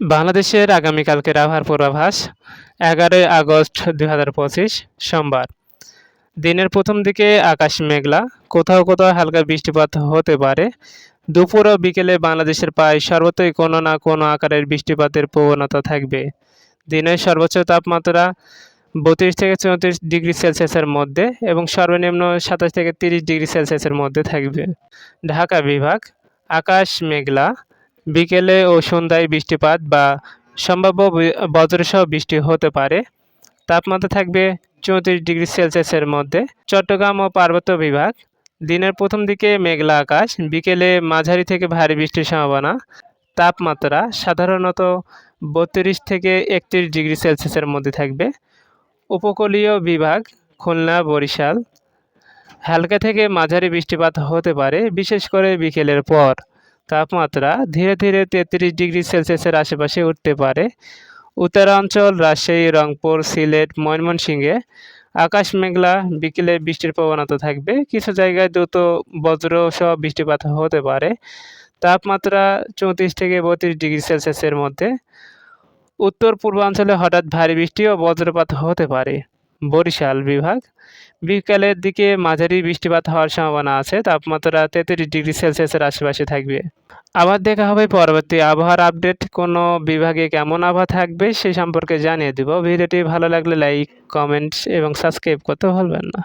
বাংলাদেশের আগামীকালকের আবহাওয়ার পূর্বাভাস, এগারোই আগস্ট দুই হাজার পঁচিশ, সোমবার। দিনের প্রথম দিকে আকাশ মেঘলা, কোথাও কোথাও হালকা বৃষ্টিপাত হতে পারে। দুপুর ও বিকেলে বাংলাদেশের প্রায় সর্বত্রই কোনো না কোনো আকারের বৃষ্টিপাতের প্রবণতা থাকবে। দিনের সর্বোচ্চ তাপমাত্রা বত্রিশ থেকে চৌত্রিশ ডিগ্রি সেলসিয়াসের মধ্যে এবং সর্বনিম্ন সাতাশ থেকে তিরিশ ডিগ্রি সেলসিয়াসের মধ্যে থাকবে। ঢাকা বিভাগ, আকাশ মেঘলা বিকেলে ও সন্ধ্যায় বৃষ্টিপাত বা সম্ভাব্য বজ্রসহ বৃষ্টি হতে পারে। তাপমাত্রা থাকবে চৌত্রিশ ডিগ্রি সেলসিয়াসের মধ্যে। চট্টগ্রাম ও পার্বত্য বিভাগ, দিনের প্রথম দিকে মেঘলা আকাশ, বিকেলে মাঝারি থেকে ভারী বৃষ্টির সম্ভাবনা। তাপমাত্রা সাধারণত বত্রিশ থেকে একত্রিশ ডিগ্রি সেলসিয়াসের মধ্যে থাকবে। উপকূলীয় বিভাগ, খুলনা, বরিশাল, হালকা থেকে মাঝারি বৃষ্টিপাত হতে পারে, বিশেষ করে বিকেলের পর। তাপমাত্রা ধীরে ধীরে তেত্রিশ ডিগ্রি সেলসিয়াসের আশেপাশে উঠতে পারে। উত্তরাঞ্চল, রাজশাহী, রংপুর, সিলেট, ময়মনসিংহে আকাশ মেঘলা, বিকেলে বৃষ্টির প্রবণতা থাকবে। কিছু জায়গায় দ্রুত বজ্র সহ বৃষ্টিপাত হতে পারে। তাপমাত্রা চৌত্রিশ থেকে বত্রিশ ডিগ্রি সেলসিয়াসের মধ্যে। উত্তর পূর্বাঞ্চলে হঠাৎ ভারী বৃষ্টি ও বজ্রপাত হতে পারে। বরিশাল বিভাগ। বিকালের দিকে মাঝারি বৃষ্টিপাত হওয়ার সম্ভাবনা আছে। তাপমাত্রা তেত্রিশ ডিগ্রি সেলসিয়াসের আশেপাশে থাকবে। আবার দেখা হবে পরবর্তী আবহাওয়ার আপডেট। কোনো বিভাগে কেমন আবহাওয়া থাকবে সে সম্পর্কে জানিয়ে দেব। ভিডিওটি ভালো লাগলে লাইক, কমেন্টস এবং সাবস্ক্রাইব করতে ভুলবেন না।